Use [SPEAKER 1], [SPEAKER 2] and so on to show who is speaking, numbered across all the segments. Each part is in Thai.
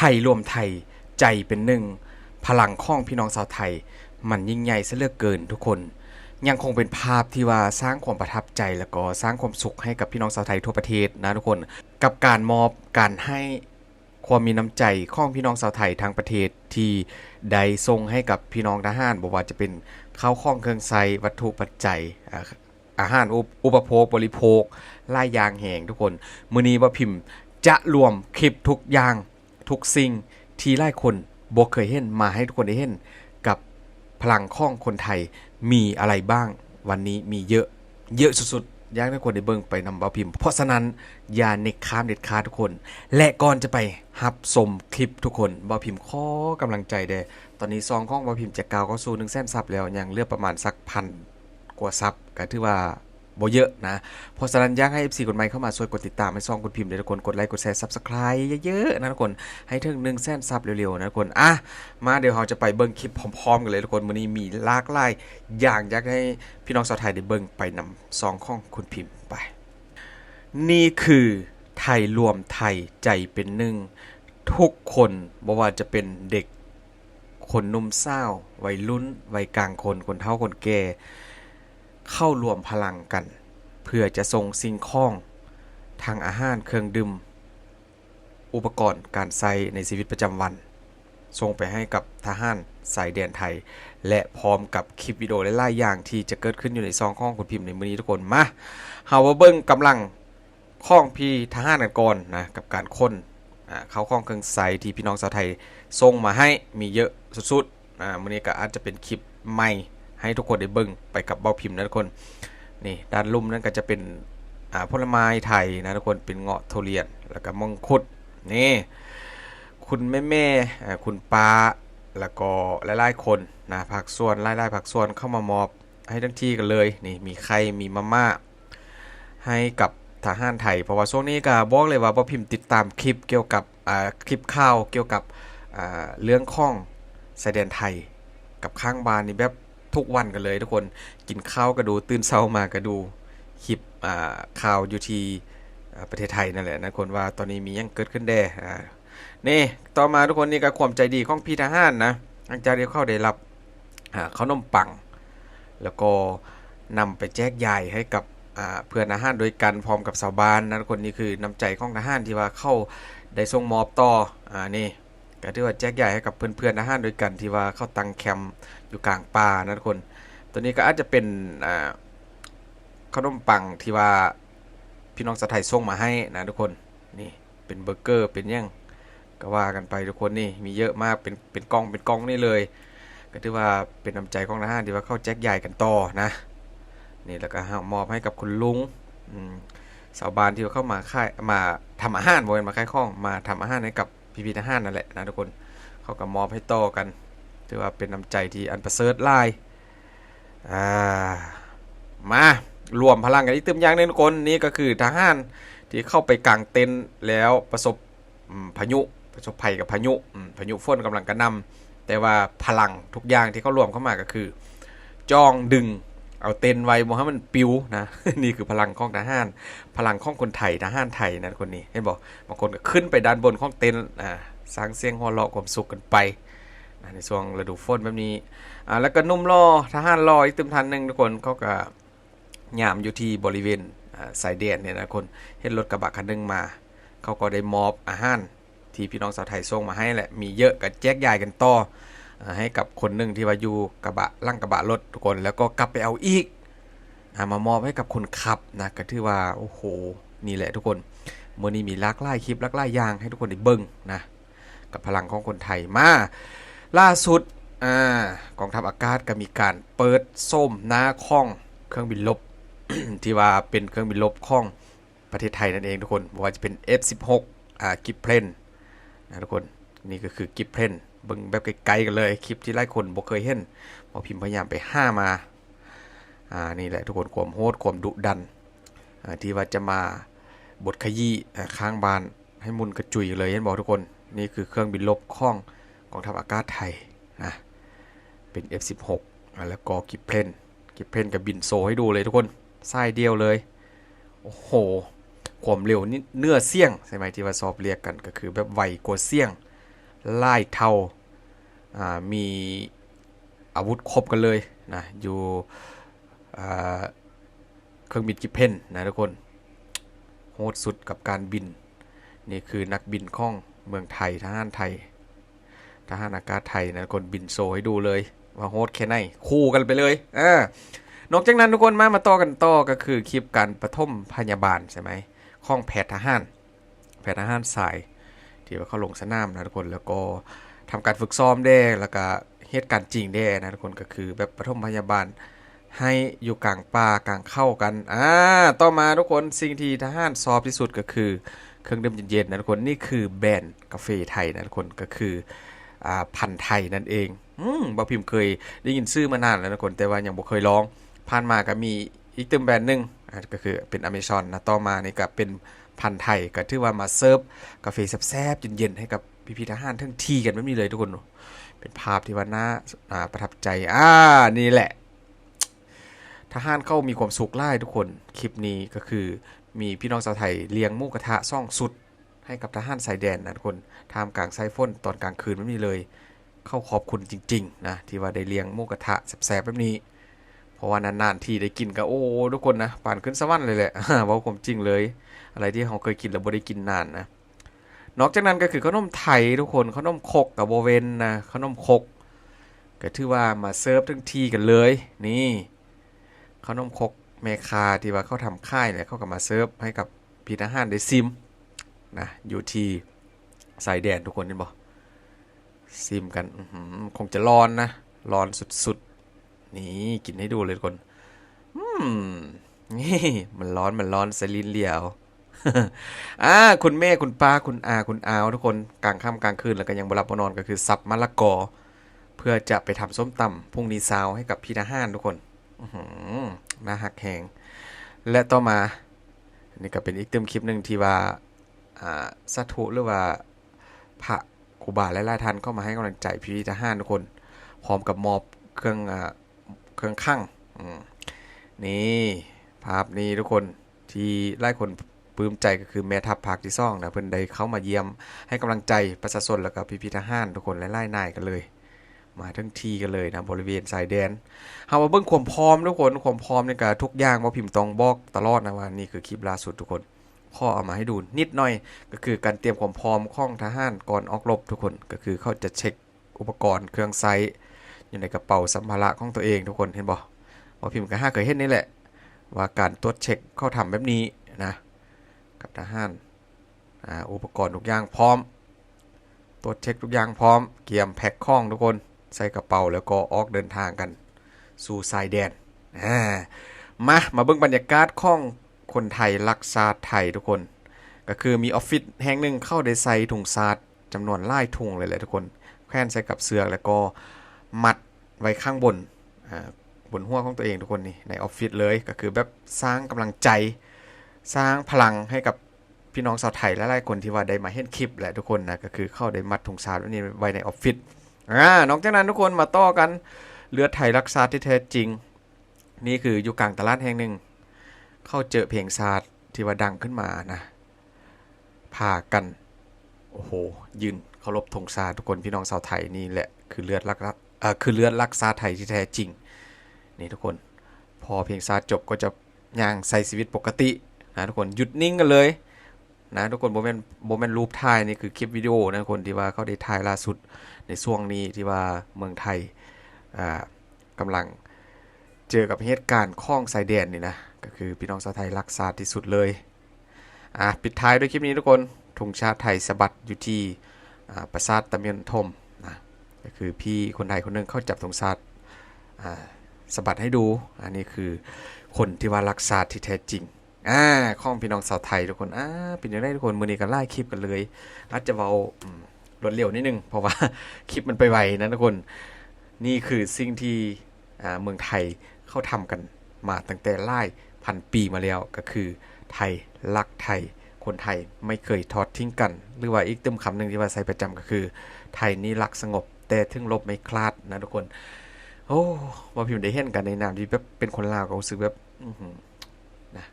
[SPEAKER 1] ทยรวมไทยใจเป็นหนึ่ง พลังข้องพี่น้องชาวไทย มันยิ่งใหญ่ซะเหลือเกินทุกคน ยังคงเป็นภาพที่ว่าสร้างความประทับใจแล้วก็สร้างความสุขให้กับพี่น้องชาวไทยทั่วประเทศนะทุกคน กับการมอบการให้ความมีน้ำใจของพี่น้องชาวไทยทั้งประเทศที่ได้ส่งให้กับพี่น้องทหารบอกว่าจะเป็นข้าวของเครื่องใช้วัตถุปัจจัยอาหารอุปอุปโภคบริโภคล่ายยางแหงทุกคน มือนี้ว่าพิมพ์จะรวมคลิปทุกอย่าง ทุกสิ่งที่หลายคนบ่เคยเห็นมาให้ทุกคนได้เห็น กับพลังข้องคนไทยมีอะไรบ้าง วันนี้มีเยอะเยอะสุดๆอยากให้ทุกคนได้เบิ่งไปนำเบาพิมพ์ เพราะฉะนั้นอย่าเน็กข้ามเด็ดขาดทุกคน และก่อนจะไปรับชมคลิปทุกคนเบาพิมพ์ขอกำลังใจเด้ตอนนี้ซองข้องเบาพิมพ์จากเก่าก็สู่1แสนซับแล้วยังเหลือประมาณสักพันกว่าซับก็ถือว่า บ่เยอะนะเพราะฉะนั้นอยากให้ FC คนใหม่เข้ามาช่วยกดติดตามให้ซองกดพิมพ์เด้อทุกคนกดไลค์กดแชร์ Subscribe เยอะๆนะทุกคนให้ถึง1แสนซับเร็วๆนะทุกคนอะมาเดี๋ยวเราจะไปเบิ่งคลิปพร้อมๆกันเลยทุกคนมื้อนี้มีลากหลายอย่างอยากให้พี่น้องชาวไทยได้เบิ่งไปนำซองของคุณพิมพ์ไป นี่คือไทยรวมไทยใจเป็นหนึ่งทุกคนบ่ว่าจะเป็นเด็กคนนุ่มสาววัยรุ่นวัยกลางคนคนเฒ่าคนแก่ เข้ารวมพลังกัน เพื่อจะส่งสิ่งของทางอาหารเครื่องดื่มอุปกรณ์การใช้ในชีวิตประจำวัน ส่งไปให้กับทหารสายแดนไทย และพร้อมกับคลิปวิดีโอหลายๆอย่างที่จะเกิดขึ้นอยู่ในซองข้องคุณพิมพ์ในมือนี้ทุกคนมาเฮามาเบิ่งกำลังข้องพี่ทหารกันก่อนนะกับการค้นเข้าข้องเครื่องใช้ที่พี่น้องชาวไทยส่งมาให้มีเยอะสุดๆอ่ามื้อนี้ก็อาจจะเป็นคลิปใหม่ ให้ทุกคนได้เบิ่งไปกับเบ้าพิมพ์นะทุกคนนี่ด้านลุ่มนั้นก็จะเป็นอ่าผลไม้ไทยนะทุกคนเป็นเงาะทุเรียนแล้วก็มังคุดนี่คุณแม่แม่คุณป้าแล้วก็หลายๆคนนะผักส่วนหลายๆผักส่วนเข้ามามอบให้ทั้งที่กันเลยนี่มีไข่มีมาม่าให้กับทหารไทย เพราะว่าช่วงนี้ก็บอกเลยว่าบ่พิมพ์ติดตามคลิปเกี่ยวกับคลิปข่าวเกี่ยวกับเรื่องข้องชายแดนไทยกับข้างบ้านนี่แบบ ทุกวันกันเลยทุกคนกินข้าวก็ดูตื่นเช้ามาก็ดูคลิปข่าวอยู่ที่ประเทศไทยนั่นแหละนะคนว่าตอนนี้มียังเกิดขึ้นแด่อ่านี่ต่อมาทุกคนนี่ก็ความใจดีของพี่ทหารนะหลังจากที่เข้าได้รับอ่านมปัง แล้วก็นำไปแจกจ่ายให้กับเพื่อนทหารโดยกันพร้อมกับชาวบ้านนะคนนี่คือน้ำใจของทหารที่ว่าเข้าได้ส่งมอบต่ออ่านี่ ก็ถือว่าแจกจ่ายให้กับเพื่อนๆทหารโดยกันที่ว่าเข้าตังแคมป์อยู่กลางป่านะทุกคน ตัวนี้ก็อาจจะเป็นอ่าขนมปังที่ว่าพี่น้องชาวไทยส่งมาให้นะทุกคนนี่เป็นเบอร์เกอร์เป็นยังก็ว่ากันไปทุกคนนี่มีเยอะมากเป็นเป็นกองเป็นกองนี่เลย ก็ถือว่าเป็นน้ำใจของทหารที่ว่าเข้าแจ็คใหญ่กันต่อนะนี่แล้วก็มอบให้กับคุณลุงอืมชาวบานที่ว่าเข้ามาค่ายมาทำอาหารบริเวณมาค่ายข้องมาทำอาหารให้กับ พีพี่ทหารนั่นแหละนะทุกคนเขาก็มอบให้ต่อกัน ถือว่าเป็นน้ำใจที่อันประเสริฐหลายอ่ามารวมพลังกันอีกตึมอย่างนึงทุกคนนี่ก็คือทหารที่เข้าไปกางเต็นท์แล้วประสบพายุประสบภัยกับพายุพายุฝนกำลังกระหนำแต่ว่าพลังทุกอย่างที่เขารวมเข้ามาก็คือจ้องดึง เอาเต็นไว้บ่ให้มันปิวนะนี่คือพลังข้องทหาร พลังข้องคนไทยทหารไทยนะคนนี้เห็นบอกบางคนก็ขึ้นไปด้านบนข้องเต็นอ่าสร้างเสียงหัวเราะความสุขกันไปในช่วงฤดูฝนแบบนี้อ่าแล้วก็นุ่มรอทหารรออีกตึมทันหนึ่งทุกคนเขาก็ยามอยู่ที่บริเวณสายแดนเนี่ยนะคนเห็นรถกระบะคันหนึงมา เขาก็ได้มอบอาหารที่พี่น้องชาวไทยส่งมาให้แหละมีเยอะก็แจกจ่ายกันต่อ ให้กับคนหนึ่งที่ว่าอยู่กระบะลั่งกระบะรถทุกคน แล้วก็กลับไปเอาอีกมามอบให้กับคนขับนะก็ถือว่าโอ้โหนี่แหละทุกคนเมื่อนี้มีลากหลายคลิปลากหลายางให้ทุกคนได้เบิ่งนะกับพลังของคนไทยมาล่าสุดอกองทัพอากาศก็มีการเปิดส้มหน้าข้องเครื่องบินลบที่ว่าเป็นเครื่องบินลบข้องประเทศไทยนั่นเองทุกคนบ่ว่าจะเป็น F16 อ่ากิฟเพลนนะทุกคนนี่ก็คือกิฟเพลน เบิ่งแบบไกลๆกันเลยคลิปที่หลายคนบ่เคยเห็นพอพิมพ์พยายามไปห้ามาอ่านี่แหละทุกคนความโหดความดุดันที่ว่าจะมาบทขยี้อ่าข้างบานให้มุนกระจุยเลยเห็นบอกทุกคนนี่คือเครื่องบินลบข้องกองทัพอากาศไทยนะเป็น F16 แล้วก็กิฟเพลนกิฟเพลนกับบินโซให้ดูเลยทุกคนไส้เดียวเลยโอ้โหความเร็วนี่เนื้อเสี่ยงใช่ไหมที่ว่าสอบเรียกกันก็คือแบบไวกว่าเสี่ยง ไล่เท่ามีอาวุธครบกันเลยนะอยู่เครื่องบินกิเพนนะทุกคนโหดสุดกับการบิน นี่คือนักบินข้องเมืองไทยทหารไทยทหารอากาศไทยนะทุกคนบินโซให้ดูเลย ว่าโหดแค่ไหนคู่กันไปเลยเออนอกจากนั้นทุกคนมามาต่อกันต่อก็คือคลิปการปฐมพยาบาลใช่ไหมข้องแพทย์ทหารแพทย์ทหารสาย ที่ว่าเขาลงสนามนะทุกคนแล้วก็ทำการฝึกซ้อมได้แล้วก็เหตุการณ์จริงได้นะทุกคนก็คือแบบปฐมพยาบาลให้อยู่กลางป่ากลางเข้ากันอ่าต่อมาทุกคนสิ่งที่ทหารซอบที่สุดก็คือ เครื่องดื่มเย็นๆนะทุกคนนี่คือแบรนด์กาแฟไทยนะทุกคนก็คืออ่าพันธ์ไทยนั่นเองอืมบ่พิมพ์เคยได้ยินชื่อมานานแล้วนะทุกคนแต่ว่ายังบ่เคยลองผ่านมาก็มีอีกตึมแบรนด์หนึงอ่า ก็คือเป็นอเมซอนนะต่อมานี่ก็เป็นพันไทยก็ถือว่ามาเซิร์ฟกาแฟแซ่บๆเย็นๆให้กับพี่ๆทหารทั้งทีกันไม่มีเลยทุกคน เป็นภาพที่ว่าน่าประทับใจอ่านี่แหละ ทหารเข้ามีความสุขไล่ทุกคนคลิปนี้ก็คือมีพี่น้องชาวไทยเลี้ยงหมูกระทะซ่องสุด ให้กับทหารสายแดนนะทุกคนทามกลางไซฝนตอนกลางคืนไม่มีเลย เข้าขอบคุณจริง ๆ นะที่ว่าได้เลี้ยงหมูกระทะแซ่บๆแบบนี้ เพราะว่านานๆทีได้กินก็โอ้ทุกคนนะป่านขึ้นสวรรค์เลยแหละว่าผมจริงเลย อะไรที่เราเคยกินแล้วบ่ได้กินนานนะนอกจากนั้นก็คือขนมไทยทุกคนขนมคกกับโบเวนนะขนมคกก็ถือว่ามาเซิร์ฟทั้งทีกันเลย นี่ขนมคกเมคาที่ว่าเขาทำค่ายเนี่ยเขาก็มาเซิร์ฟให้กับพีทหารได้ซิมนะอยู่ที่สายแดนทุกคนเห็นบ่ซิมกันคงจะร้อนนะร้อนสุดๆ นี่กินให้ดูเลยทุกคน อืม นี่ มันร้อนมันร้อนสลินเหลียวอ่าคุณแม่คุณป้าคุณอาคุณอาวทุกคนกลางค่ำกลางคืนแล้วก็ยังบหลับบนอนก็คือสับมะละกอ เพื่อจะไปทำส้มตำพรุ่งนี้เช้าให้กับพี่ทหารทุกคนหน่าหักแหงและต่อมา นี่ก็เป็นอีกเติมคลิปหนึ่งที่ว่าอ่าสัตุหรือว่าพระครูบาและลายท่านเข้ามาให้กำลังใจพี่ทหารทุกคน พร้อมกับมอบเครื่องอ่า เครื่องข้างนี่ภาพนี้ทุกคนที่หลายคนปลื้มใจก็คือแม่ทัพภาคที่ซ่องนะเพิ่อนได้เข้ามาเยี่ยมให้กำลังใจประชาชนแล้วก็พี่ๆทหารทุกคนไล่ๆนายกันเลย มาทั้งทีกันเลยนะบริเวณชายแดนเฮามาเบิ่งความพร้อมทุกคนความพร้อมในการทุกอย่างว่าพิมพ์ตองบอกตลอดนะว่านี่คือคลิปล่าสุดทุกคนข้อเอามาให้ดูนิดหน่อย ก็คือการเตรียมความพร้อมของทหารก่อนออกรบทุกคนก็คือเขาจะเช็คอุปกรณ์เครื่องไซต์ อยู่ในกระเป๋าสัมภาระของตัวเองทุกคนเห็นบ่ว่าพิมพ์ก็ห้าเคยเห็นนี่แหละ ว่าการตรวจเช็คเข้าทำแบบนี้นะกับทหารอ่าอุปกรณ์ทุกอย่างพร้อม ตรวจเช็คทุกอย่างพร้อม เกียมแพ็คข้องทุกคนใส่กระเป๋าแล้วก็ออกเดินทางกัน สู่ชายแดนมามาเบิ่งบรรยากาศของคนไทยรักชาติไทยทุกคน ก็คือมีออฟฟิศแห่งหนึ่งเข้าได้ใส่ถุงซาดจำนวนหลายถุงเลยแหละทุกคนแขวนใส่กับเสือกแล้วก็ มัดไว้ข้างบนอ่าบนหัวของตัวเองทุกคนนี่ในออฟฟิศเลยก็คือแบบสร้างกำลังใจ สร้างพลังให้กับพี่น้องชาวไทยและหลายคนที่ว่าได้มาเห็นคลิปแหละทุกคนนะก็คือเข้าได้มัดถุงซาดไว้นี่ไว้ในออฟฟิศอ่านอกจากนั้นทุกคนมาต่อกันเลือดไทยรักษาที่แท้จริง นี่คืออยู่กลางตลาดแห่งหนึ่ง เข้าเจอเพลงซาดที่ว่าดังขึ้นมานะพากันโอ้โหยืนเคารพธงซาทุกคนพี่น้องชาวไทยนี่แหละคือเลือดรักรักเอ่อ คือเลือดรักษาไทยที่แท้จริง นี่ทุกคนพอเพลงซาจบก็จะย่างใส่ชีวิตปกตินะทุกคนหยุดนิ่งกันเลยนะทุกคนโมเมนโมเมนรูปถ่ายนี่คือคลิปวิดีโอนะทุกคนที่ว่าเขาได้ถ่ายล่าสุดในช่วงนี้ที่ว่าเมืองไทยอ่ากำลังเจอกับเหตุการณ์ข้องสายแดนนี่นะก็คือพี่น้องชาวไทยรักษาที่สุดเลยอะปิดท้ายด้วยคลิปนี้ทุกคนธงชาติไทยสะบัดอยู่ที่ปราสาทตะเมียนทม ก็คือพี่คนไทยคนหนึงเขาจับธงชาติสะบัดให้ดู อันนี้คือคนที่ว่ารักษาที่แท้จริงอ่าข้องพี่น้องชาวไทยทุกคนอ่าเป็นยังไงทุกคนมือนี้ก็ไล่คลิปกันเลยอาจจะเบารวดเร็วนิดนึงเพราะว่าคลิปมันไปไวนะทุกคนนี่คือสิ่งที่เมืองไทยเขาทำกันมาตั้งแต่ไล่พันปีมาแล้วก็คือไทยรักไทย คนไทยไม่เคยทอดทิ้งกัน หรือว่าอีกเติมคำหนึ่งที่ว่าใช้ประจำก็คือ ไทยนี่รักสงบ แต่ถึงลบไม่คลาดนะทุกคน โอ้ว่าพิมพ์ได้เห็นกันในนามที่แบบเป็นคนลาวก็รู้สึกแบบนะ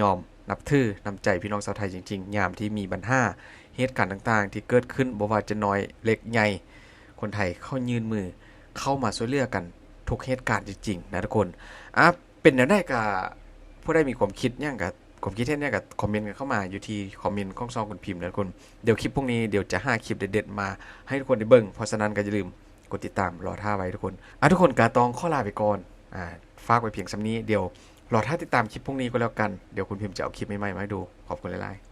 [SPEAKER 1] ยอมนับถือนำใจพี่น้องชาวไทยจริงๆ ยามที่มีปัญหาเหตุการณ์ต่างๆ ที่เกิดขึ้นบ่ว่าจะน้อยเล็กใหญ่ คนไทยเข้ายืนมือเข้ามาช่วยเหลือกันทุกเหตุการณ์จริงๆนะทุกคนอะเป็นแนวได้ก็ผู้ใดมีความคิดหยังก็ค ผมคิดเห็นเนี่ยก็คอมเมนต์กันเข้ามาอยู่ที่คอมเมนต์ของซองคุณพิมพ์นะทุกคนเดี๋ยวคลิปพวกนี้เดี๋ยวจะหาคลิปเด็ดๆมาให้ทุกคนได้เบิ่งเพราะฉะนั้นก็อย่าลืมกดติดตามรอท่าไว้ทุกคนอะทุกคนกาตองข้อลาไปก่อนอ่าฝากไว้เพียงสำนี้เดี๋ยวรอท่าติดตามคลิปพวกนี้ก็แล้วกันเดี๋ยวคุณพิมพ์จะเอาคลิปใหม่ๆมาให้ดูขอบคุณหลายๆ